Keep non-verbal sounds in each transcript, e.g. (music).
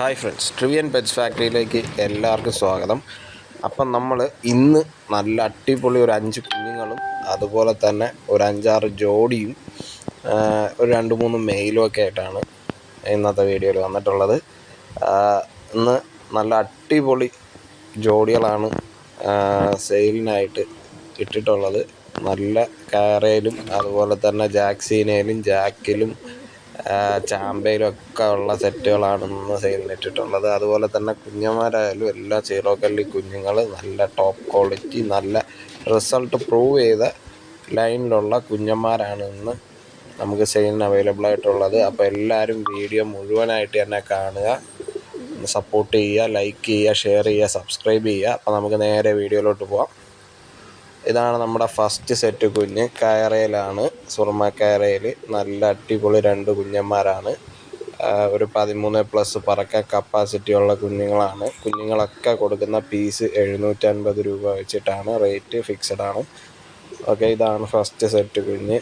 Hi friends ട്രിവിയൻ pets ഫാക്ടറിയിലേക്ക് എല്ലാവർക്കും സ്വാഗതം. അപ്പം നമ്മൾ ഇന്ന് നല്ല അടിപൊളി ഒരു അഞ്ച് കുഞ്ഞുങ്ങളും അതുപോലെ തന്നെ ഒരു അഞ്ചാറ് ജോഡിയും ഒരു രണ്ട് മൂന്ന് മെയിലും ഒക്കെ ആയിട്ടാണ് ഇന്നത്തെ വീഡിയോയിൽ വന്നിട്ടുള്ളത്. ഇന്ന് നല്ല അടിപൊളി ജോഡികളാണ് സെയിലിനായിട്ട് ഇട്ടിട്ടുള്ളത്. നല്ല കാരയിലും അതുപോലെ തന്നെ ജാക്സീനയിലും ജാക്കിലും ചാമ്പയിലും ഒക്കെ ഉള്ള സെറ്റുകളാണ് ഇന്ന് സെയിലിന് ഇട്ടിട്ടുള്ളത് അതുപോലെ തന്നെ കുഞ്ഞന്മാരായാലും എല്ലാ സീറോ കല്ലി കുഞ്ഞുങ്ങൾ നല്ല ടോപ്പ് ക്വാളിറ്റി നല്ല റിസൾട്ട് പ്രൂവ് ചെയ്ത ലൈനിലുള്ള കുഞ്ഞന്മാരാണ് ഇന്ന് നമുക്ക് സെയിലിന് അവൈലബിൾ ആയിട്ടുള്ളത്. അപ്പോൾ എല്ലാവരും വീഡിയോ മുഴുവനായിട്ട് തന്നെ കാണുക. സപ്പോർട്ട് ചെയ്യുക ലൈക്ക് ചെയ്യുക ഷെയർ ചെയ്യുക സബ്സ്ക്രൈബ് ചെയ്യുക. അപ്പോൾ നമുക്ക് നേരെ വീഡിയോയിലോട്ട് പോവാം. ഇതാണ് നമ്മുടെ ഫസ്റ്റ് സെറ്റ് കുഞ്ഞ്. കയറയിലാണ് സുർമ കയറയിൽ നല്ല അടിപൊളി രണ്ട് കുഞ്ഞന്മാരാണ്. ഒരു പതിമൂന്ന് പ്ലസ് പറക്കാൻ കപ്പാസിറ്റി ഉള്ള കുഞ്ഞുങ്ങളാണ്. കുഞ്ഞുങ്ങളൊക്കെ കൊടുക്കുന്ന പീസ് എഴുന്നൂറ്റൻപത് രൂപ വെച്ചിട്ടാണ്. റേറ്റ് ഫിക്സഡ് ആണ്. ഓക്കെ ഇതാണ് ഫസ്റ്റ് സെറ്റ് കുഞ്ഞ്.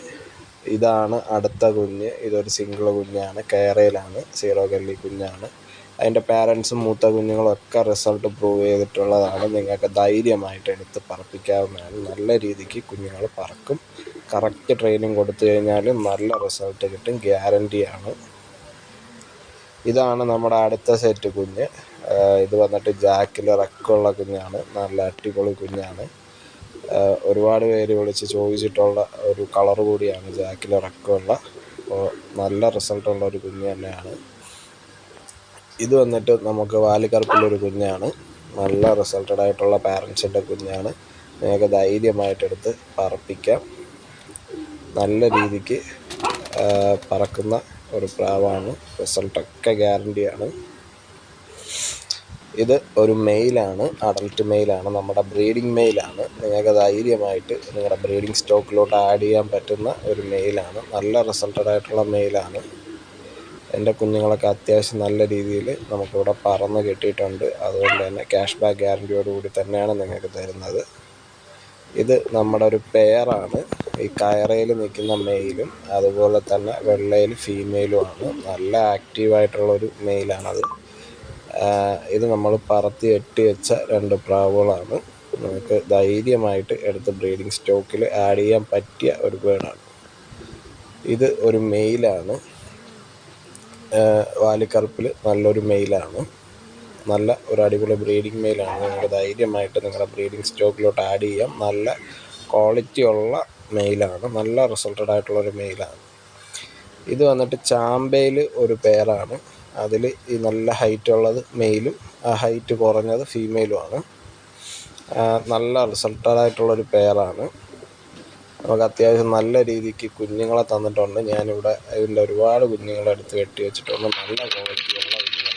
ഇതാണ് അടുത്ത കുഞ്ഞ്. ഇതൊരു സിംഗിൾ കുഞ്ഞാണ്. കയറയിലാണ് സീറോ കല്ലി കുഞ്ഞാണ്. അതിന്റെ പാരൻസും മൂത്ത കുഞ്ഞുങ്ങളും ഒക്കെ റിസൾട്ട് പ്രൂവ് ചെയ്തിട്ടുള്ളതാണ് നിങ്ങൾക്ക് ധൈര്യമായിട്ട് എടുത്ത് പറപ്പിക്കാവുന്നതാണ്. നല്ല രീതിക്ക് കുഞ്ഞുങ്ങൾ പറക്കും. കറക്റ്റ് ട്രെയിനിങ് കൊടുത്തു കഴിഞ്ഞാൽ നല്ല റിസൾട്ട് കിട്ടും. ഗ്യാരന്റിയാണ് ഇതാണ് നമ്മുടെ അടുത്ത സെറ്റ് കുഞ്ഞ്. ഇത് വന്നിട്ട് ജാക്കിൽ റക്കുള്ള കുഞ്ഞാണ്. നല്ല അടിപൊളി കുഞ്ഞാണ്. ഒരുപാട് പേര് വിളിച്ച് ചോദിച്ചിട്ടുള്ള ഒരു കളർ കൂടിയാണ് ജാക്കിൽ റക്കുള്ള അപ്പോൾ നല്ല റിസൾട്ടുള്ള ഒരു കുഞ്ഞ് തന്നെയാണ്. ഇത് വന്നിട്ട് നമുക്ക് വാലിക്കറുപ്പിലൊരു കുഞ്ഞാണ്. നല്ല റിസൾട്ടഡ് ആയിട്ടുള്ള പാരൻസിന്റെ കുഞ്ഞാണ്. നിങ്ങൾക്ക് ധൈര്യമായിട്ടെടുത്ത് പറപ്പിക്കാം. നല്ല രീതിക്ക് പറക്കുന്ന ഒരു പ്രാവാണ്. റിസൾട്ടൊക്കെ ഗ്യാരണ്ടിയാണ് ഇത് ഒരു മെയിലാണ് അഡൽട്ട് മെയിലാണ് നമ്മുടെ ബ്രീഡിംഗ് മെയിലാണ് നിങ്ങൾക്ക് ധൈര്യമായിട്ട് നിങ്ങളുടെ ബ്രീഡിംഗ് സ്റ്റോക്കിലോട്ട് ആഡ് ചെയ്യാൻ പറ്റുന്ന ഒരു മെയിലാണ് നല്ല റിസൾട്ടഡ് ആയിട്ടുള്ള മെയിലാണ് എന്റെ കുഞ്ഞുങ്ങളൊക്കെ അത്യാവശ്യം നല്ല രീതിയിൽ നമുക്കിവിടെ പറന്ന് കിട്ടിയിട്ടുണ്ട്. അതുകൊണ്ട് തന്നെ ക്യാഷ് ബാക്ക് ഗ്യാരണ്ടിയോടുകൂടി തന്നെയാണ് നിങ്ങൾക്ക് തരുന്നത്. ഇത് നമ്മുടെ ഒരു പെയറാണ് ഈ കയറയിൽ നിൽക്കുന്ന മെയിലും അതുപോലെ തന്നെ വെള്ളയിൽ ഫീമെയിലുമാണ് നല്ല ആക്റ്റീവായിട്ടുള്ളൊരു മെയിലാണത് ഇത് നമ്മൾ പറത്തി എട്ടി വെച്ച രണ്ട് പ്രാവുകളാണ്. നമുക്ക് ധൈര്യമായിട്ട് എടുത്ത് ബ്രീഡിംഗ് സ്റ്റോക്കിൽ ആഡ് ചെയ്യാൻ പറ്റിയ ഒരു ബേഡാണ് ഇത് ഒരു മെയിലാണ് വാലിക്കറുപ്പിൽ നല്ലൊരു മെയിലാണ്. നല്ല ഒരു അടിപൊളി ബ്രീഡിംഗ് മെയിലാണ്. നിങ്ങൾക്ക് ധൈര്യമായിട്ട് നിങ്ങളുടെ ബ്രീഡിംഗ് സ്റ്റോക്കിലോട്ട് ആഡ് ചെയ്യാം. നല്ല ക്വാളിറ്റി ഉള്ള മെയിലാണ്. നല്ല റിസൾട്ടഡ് ആയിട്ടുള്ളൊരു മെയിലാണ്. ഇത് വന്നിട്ട് ചാമ്പയിൽ ഒരു പേരാണ്. അതിൽ ഈ നല്ല ഹൈറ്റ് ഉള്ളത് മെയിലും ആ ഹൈറ്റ് കുറഞ്ഞത് ഫീമെയിലുമാണ്. നല്ല റിസൾട്ടഡ് ആയിട്ടുള്ളൊരു പെയറാണ് നമുക്ക് അത്യാവശ്യം നല്ല രീതിക്ക് കുഞ്ഞുങ്ങളെ തന്നിട്ടുണ്ട്. ഞാനിവിടെ അതിന്റെ ഒരുപാട് കുഞ്ഞുങ്ങളെ എടുത്ത് കെട്ടി വെച്ചിട്ടുണ്ട്. നല്ല ക്വാളിറ്റിയുള്ള കുഞ്ഞുങ്ങളെ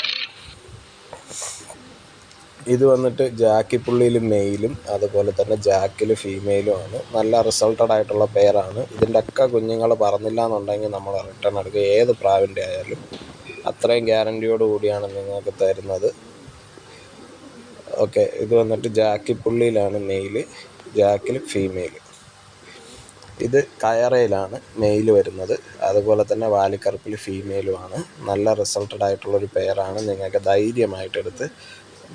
ഇത് വന്നിട്ട് ജാക്കിപ്പുള്ളിയിൽ മെയിലും അതുപോലെ തന്നെ ജാക്കിൽ ഫീമെയിലുമാണ് നല്ല റിസൾട്ടഡ് ആയിട്ടുള്ള പേരാണ് ഇതിന്റെ ഒക്കെ കുഞ്ഞുങ്ങൾ പറന്നില്ല എന്നുണ്ടെങ്കിൽ നമ്മൾ റിട്ടേൺ എടുക്കുക. ഏത് പ്രാവിന്റെ ആയാലും അത്രയും ഗ്യാരന്റിയോട് കൂടിയാണ് നിങ്ങൾക്ക് തരുന്നത്. ഓക്കെ ഇത് വന്നിട്ട് ജാക്കിപ്പുള്ളിയിലാണ് മെയിൽ ജാക്കിൽ ഫീമെയിൽ ഇത് കയറയിലാണ് മെയിൽ വരുന്നത്. അതുപോലെ തന്നെ വാലിക്കറുപ്പിൽ ഫീമെയിലുമാണ് നല്ല റിസൾട്ടഡ് ആയിട്ടുള്ളൊരു പെയറാണ് നിങ്ങൾക്ക് ധൈര്യമായിട്ടെടുത്ത്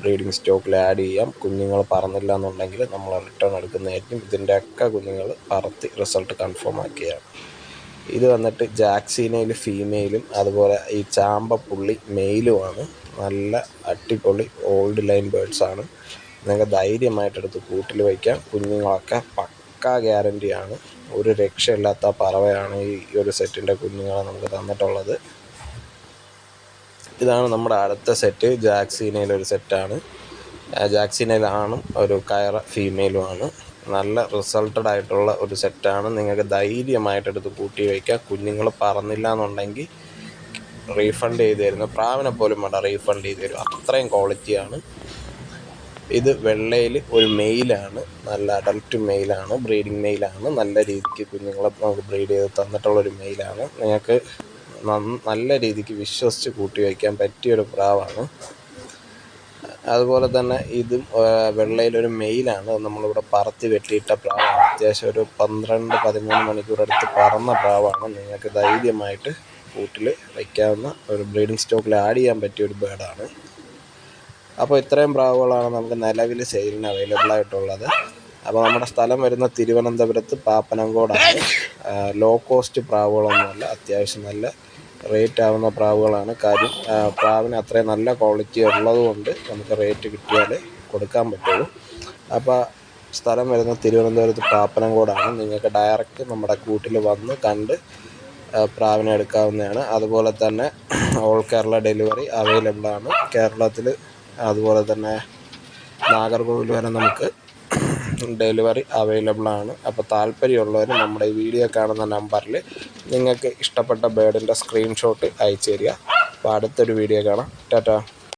ബ്രീഡിംഗ് സ്റ്റോക്കിൽ ആഡ് ചെയ്യാം. കുഞ്ഞുങ്ങൾ പറന്നില്ല എന്നുണ്ടെങ്കിൽ നമ്മൾ റിട്ടേൺ എടുക്കുന്നതായിരിക്കും. ഇതിന്റെയൊക്കെ കുഞ്ഞുങ്ങൾ പറത്തി റിസൾട്ട് കൺഫേം ആക്കിയാണ്. ഇത് വന്നിട്ട് ജാക്സീനയിൽ ഫീമെയിലും അതുപോലെ ഈ ചാമ്പപ്പുള്ളി മെയിലുമാണ് നല്ല അടിപൊളി ഓൾഡ് ലൈൻ ബേഡ്സാണ് നിങ്ങൾക്ക് ധൈര്യമായിട്ടെടുത്ത് കൂട്ടിൽ വയ്ക്കാം. കുഞ്ഞുങ്ങളൊക്കെ പക്കാ ഗ്യാരണ്ടിയാണ് ഒരു രക്ഷയില്ലാത്ത പറവയാണ് ഈ ഒരു സെറ്റിന്റെ കുഞ്ഞുങ്ങളെ നമുക്ക് തന്നിട്ടുള്ളത്. ഇതാണ് നമ്മുടെ അടുത്ത സെറ്റ് ജാക്സീനയിലൊരു സെറ്റാണ്. ജാക്സീനയിലാണും ഒരു കയറ ഫീമെയിലുമാണ്. നല്ല റിസൾട്ടഡ് ആയിട്ടുള്ള ഒരു സെറ്റാണ്. നിങ്ങൾക്ക് ധൈര്യമായിട്ടെടുത്ത് കൂട്ടി വയ്ക്കുക കുഞ്ഞുങ്ങൾ പറന്നില്ല എന്നുണ്ടെങ്കിൽ റീഫണ്ട് ചെയ്ത് തരുന്നു. പ്രാവിനെ പോലും വേണ്ട റീഫണ്ട് ചെയ്ത് തരും അത്രയും ക്വാളിറ്റിയാണ് ഇത് വെള്ളയിൽ ഒരു മെയിലാണ് നല്ല അഡൽട്ട് മെയിലാണ് ബ്രീഡിംഗ് മെയിലാണ് നല്ല രീതിക്ക് കുഞ്ഞുങ്ങളെ നമുക്ക് ബ്രീഡ് ചെയ്ത് തന്നിട്ടുള്ളൊരു മെയിലാണ്. നിങ്ങൾക്ക് നല്ല രീതിക്ക് വിശ്വസിച്ച് കൂട്ടി വയ്ക്കാൻ പറ്റിയൊരു പ്രാവാണ്. അതുപോലെ തന്നെ ഇതും വെള്ളയിലൊരു മെയിലാണ്. നമ്മളിവിടെ പറത്തി വെട്ടിയിട്ട പ്രാവാണ്. അത്യാവശ്യം ഒരു പന്ത്രണ്ട് പതിമൂന്ന് മണിക്കൂർ അടുത്ത് പറന്ന പ്രാവാണ്. നിങ്ങൾക്ക് ധൈര്യമായിട്ട് കൂട്ടിൽ വയ്ക്കാവുന്ന ഒരു ബ്രീഡിംഗ് സ്റ്റോക്കിൽ ആഡ് ചെയ്യാൻ പറ്റിയ ഒരു ബേഡാണ് അപ്പോൾ ഇത്രയും പ്രാവുകളാണ് നമുക്ക് നിലവിൽ സെയിലിന് അവൈലബിൾ ആയിട്ടുള്ളത്. അപ്പോൾ നമ്മുടെ സ്ഥലം വരുന്ന തിരുവനന്തപുരത്ത് പാപ്പനംകോടാണ്. ലോ കോസ്റ്റ് പ്രാവുകളൊന്നുമല്ല അത്യാവശ്യം നല്ല റേറ്റ് ആവുന്ന പ്രാവുകളാണ്. കാര്യം പ്രാവിന് അത്രയും നല്ല ക്വാളിറ്റി ഉള്ളതുകൊണ്ട് നമുക്ക് റേറ്റ് കിട്ടിയാൽ കൊടുക്കാൻ പറ്റുള്ളൂ. അപ്പോൾ സ്ഥലം വരുന്ന തിരുവനന്തപുരത്ത് പാപ്പനംകോടാണ്. നിങ്ങൾക്ക് ഡയറക്റ്റ് നമ്മുടെ കൂട്ടിൽ വന്ന് കണ്ട് പ്രാവിനെ എടുക്കാവുന്നതാണ്. അതുപോലെ തന്നെ (clears throat) ഓൾ കേരള ഡെലിവറി അവൈലബിൾ ആണ്. കേരളത്തിൽ അതുപോലെ തന്നെ നാഗർകോവിൽ വരെ നമുക്ക് ഡെലിവറി അവൈലബിൾ ആണ്. അപ്പോൾ താല്പര്യമുള്ളവർ നമ്മുടെ ഈ വീഡിയോ കാണുന്ന നമ്പറിൽ നിങ്ങൾക്ക് ഇഷ്ടപ്പെട്ട ബേഡിന്റെ സ്ക്രീൻഷോട്ട് അയച്ചു തരിക. അപ്പോൾ അടുത്തൊരു വീഡിയോ കാണാം. ടാറ്റാ.